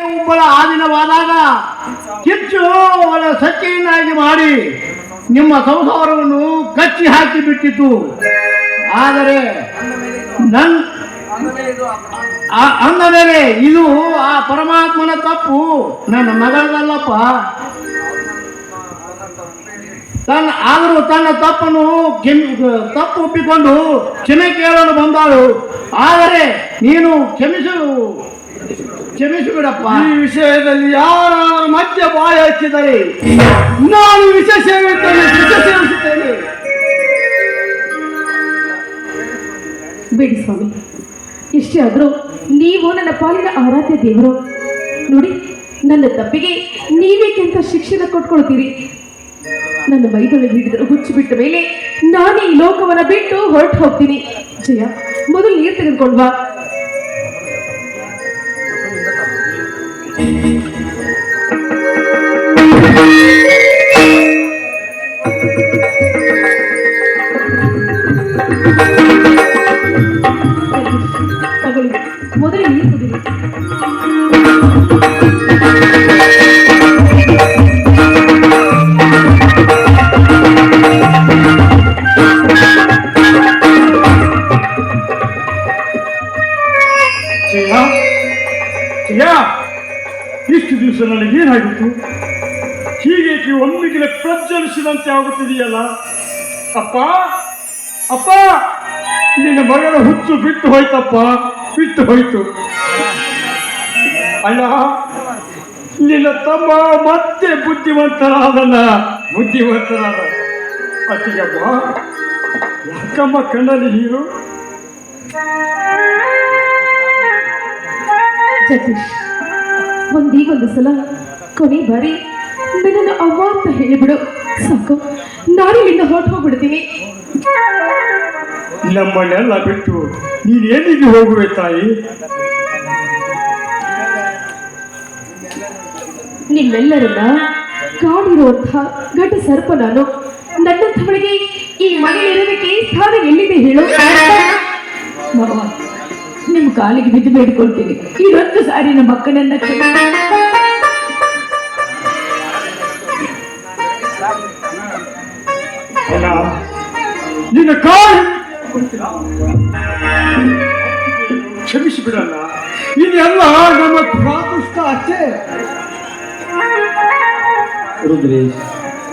ಒಬ್ಬಳ ಆದಿನವಾದಾಗ ಕಿಚ್ಚು ಅವಳ ಸಚ್ಚೆಯನ್ನಾಗಿ ಮಾಡಿ ನಿಮ್ಮ ಸಂಸಾರವನ್ನು ಕಚ್ಚಿ ಹಾಕಿ ಬಿಟ್ಟಿತು. ಆದರೆ ನನ್ ಅಂದ ಮೇಲೆ ಇದು ಆ ಪರಮಾತ್ಮನ ತಪ್ಪು. ನನ್ನ ಮಗಳದಲ್ಲಪ್ಪ. ತನ್ನ ಆದರೂ ತನ್ನ ತಪ್ಪನ್ನು ತಪ್ಪು ಒಪ್ಪಿಕೊಂಡು ಕ್ಷಮೆ ಕೇಳಲು ಬಂದಾಳು. ಆದರೆ ನೀನು ಕ್ಷಮಿಸು. ಕ್ಷಮಿಸು ಬಿಡಪ್ಪ ಈ ವಿಷಯದಲ್ಲಿ ಯಾರು ಮಧ್ಯ ಬಾಯ ಹಚ್ಚಿದರೆ ನಾನು ವಿಷ ಸೇವಿಸುತ್ತೇನೆ ವಿಷ ಸೇವಿಸುತ್ತೇನೆ ಬೇಡಿ ಸ್ವಾಮಿ ಇಷ್ಟೇ ಆದರೂ ನೀವು ನನ್ನ ಪಾಲಿನ ಆರಾಧ್ಯ ದೇವರು. ನೋಡಿ ನನ್ನ ತಪ್ಪಿಗೆ ನೀವೇಕೆಂತ ಶಿಕ್ಷಣ ಕೊಟ್ಕೊಳ್ತೀರಿ? ನನ್ನ ಮೈದೊಳಗೆ ಹಿಡಿದ್ರು ಹುಚ್ಚು ಬಿಟ್ಟ ಮೇಲೆ ನಾನೇ ಈ ಲೋಕವನ್ನ ಬಿಟ್ಟು ಹೊರಟು ಹೋಗ್ತೀನಿ. ಜಯ ಮೊದಲು ನೀರು ತೆಗೆದುಕೊಂಡ್ವಾ ಮೊದಲು ನೀರು ಕುಡೀರಿ ಇಷ್ಟು ದಿವಸ ನನಗೆ ಏನಾಗಿತ್ತು ಹೀಗೇಕೆ ಒಮ್ಮಿಗೆ ಪ್ರಜ್ವಲಿಸಿದಂತೆ ಆಗುತ್ತಿದೆಯಲ್ಲ? ಅಪ್ಪ ಅಪ್ಪ, ನಿನ್ನ ಮಗನ ಹುಚ್ಚು ಬಿಟ್ಟು ಹೋಯ್ತಪ್ಪ, ಬಿಟ್ಟು ಹೋಯ್ತು. ಅಣ್ಣ, ನಿನ್ನ ತಮ್ಮ ಮತ್ತೆ ಬುದ್ಧಿವಂತರಾದಲ್ಲ ಬುದ್ಧಿವಂತರಾದ ಅತ್ತಿಗಪ್ಪ ಯಾಕಮ್ಮ ಕಣ್ಣಲ್ಲಿ ನೀರು? ಜಗದೀಶ್. ಒಂದೇ ಒಂದು ಸಲ ಕೊನೆ ಬಾರಿ ನನ್ನ ಅವ್ವ ಅಂತ ಹೇಳಿಬಿಡು. ಸಾಕು. ನಾನಿಲ್ಲಿಂದ ಹೊರಟು ಹೋಗ್ಬಿಡ್ತೀನಿ. ನಮ್ಮನ್ನೆಲ್ಲ ಬಿಟ್ಟು ನೀನೇನಿಗೆ ಹೋಗುವೆ ತಾಯಿ? ನಿಮ್ಮೆಲ್ಲರನ್ನ ಕಾಡಿರುವಂತಹ ಘಟ ಸರ್ಪ ನಾನು. ನನ್ನಂಥವಳಿಗೆ ಈ ಮನೆಯಲ್ಲಿರೋದಕ್ಕೆ ಸ್ಥಾನ ಎಲ್ಲಿದೆ ಹೇಳು. ನಿಮ್ಮ ಕಾಲಿಗೆ ಬಿದ್ದು ಬೇಡ್ಕೊಳ್ತೀನಿ. ಇವತ್ತು ಸಾರಿ ನಮ್ಮ ಅಕ್ಕನನ್ನ ಕ್ಷಮಿಸಿ. ಅಲ್ಲ ನಿನ್ನ ಕಾಲು ಕ್ಷಮಿಸಿ ಬಿಡಲ್ಲ ಇದೆಲ್ಲ ನಮ್ಮ ಪ್ರಾಕೃಷ್ಟ ಅಷ್ಟೇ ರುದ್ರೇಶ್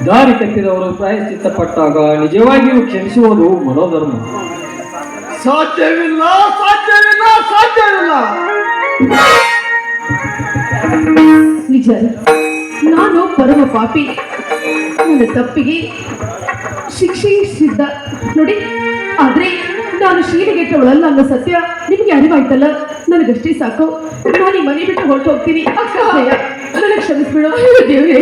ದಾರಿ ತಪ್ಪಿದವರು ಪ್ರಾಯಶ್ಚಿತ್ತ ಪಟ್ಟಾಗ ನಿಜವಾಗಿಯೂ ಕ್ಷಮಿಸುವುದು ಮನೋಧರ್ಮ. ಸಾಧ್ಯವಿಲ್ಲ ಸಾಧ್ಯವಿಲ್ಲ ಸಾಧ್ಯವಿಲ್ಲ. ನಿಜ ನಾನು ಪರಮ ಪಾಪಿ. ನನ್ನ ತಪ್ಪಿಗೆ ಶಿಕ್ಷೆ ಸಿದ್ಧ. ನೋಡಿ, ಆದ್ರೆ ನಾನು ಶೀಲಗೆಟ್ಟವಳಲ್ಲ ಅನ್ನೋ ಸತ್ಯ ನಿಮಗೆ ಅರಿವಾಯ್ತಲ್ಲ? ನನಗಷ್ಟೇ ಸಾಕು. ನಾನು ಈ ಮನೆ ಬಿಟ್ಟು ಹೊರಟು ಹೋಗ್ತೀನಿ. ನನಗೆ ಕ್ಷಮಿಸ್ಬಿಡು. ದೇವ್ರೆ,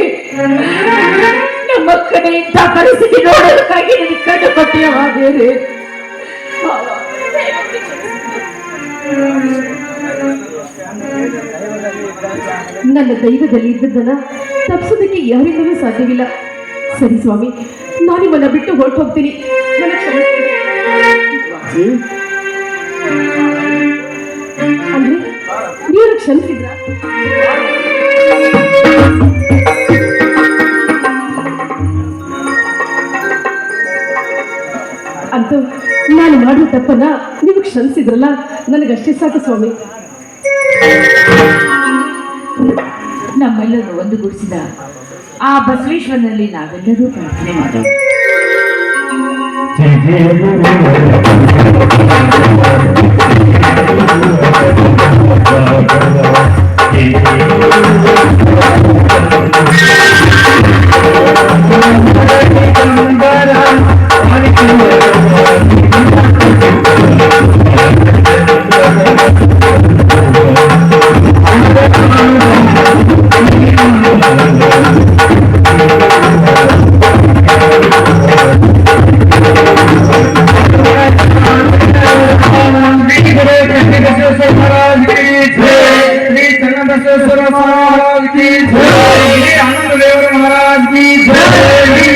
ನಮ್ಮ ಅಕ್ಕನೇ ಇಂಥ ಪರಿಸ್ಥಿತಿ ನೋಡೋದಕ್ಕಾಗಿ ನನಗೆ ಕಣ್ಣು ಕೊಟ್ಟಿಯವ ದೇವ್ರೇ. ನನ್ನ ದೈವದಲ್ಲಿ ಇದ್ದದ್ದನ್ನ ತಪ್ಪಿಸೋದಕ್ಕೆ ಯಾರಿಂದಲೂ ಸಾಧ್ಯವಿಲ್ಲ. ಸರಿ ಸ್ವಾಮಿ ನಾನು ನಿಮ್ಮನ್ನ ಬಿಟ್ಟು ಹೊರಟು ಹೋಗ್ತೀನಿ. ಅಂದ್ರೆ ನೀವು ಕ್ಷಮಿಸಿದ್ರ? ನಾನು ಮಾಡಿದ ತಪ್ಪನ್ನ ನೀವು ಕ್ಷಮಿಸಿದ್ರಲ್ಲ? ನನಗಷ್ಟೇ ಸಾಕು ಸ್ವಾಮಿ. ನಮ್ಮೆಲ್ಲರೂ ಒಂದುಗೂಡಿಸಿದ ಆ ಬಸವೇಶ್ವರನಲ್ಲಿ ನಾವೆಲ್ಲರೂ ಪ್ರಾರ್ಥನೆ ಮಾಡೋಣ. की जय आनंद देव महाराज की जय